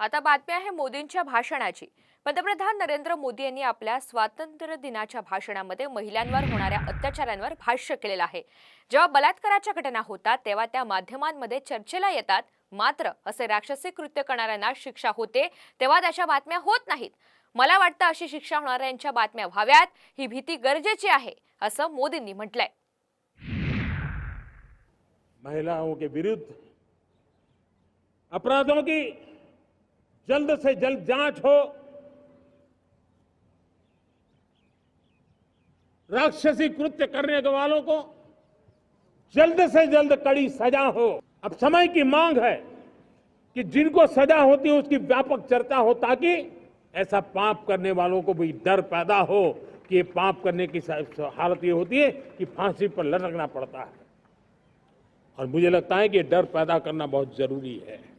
आता बातमी आहे मोदींच्या भाषणाची. पंतप्रधान नरेंद्र मोदी यांनी आपल्या स्वातंत्र्य दिनाच्या भाषणामध्ये महिलांवर होणाऱ्या अत्याचारांवर भाष्य केलेलं आहे. जेव्हा बलात्काराच्या घटना होतात तेव्हा त्या माध्यमांमध्ये चर्चेला येतात. मात्र असे राक्षसी कृत्य करणाऱ्यांना शिक्षा होते तेव्हा त्याच्या बातम्या होत नाहीत. मला वाटतं अशी शिक्षा होणाऱ्यांच्या बातम्या व्हाव्यात. ही भीती गरजेची आहे असं मोदींनी म्हटलंय. महिलाओं के विरुद्ध अपराधों की जल्द से जल्द जाँच हो। राक्षसी कृत्य करने के वालों को जल्द से जल्द कड़ी सजा हो। अब समय की मांग है कि जिनको सजा होती है, उसकी व्यापक चर्चा हो ताकि ऐसा पाप करने वालों को भी डर पैदा हो कि ये पाप करने की हालत ये होती है कि फांसी पर लटकना पड़ता है। और मुझे लगता है कि डर पैदा करना बहुत ज़रूरी है।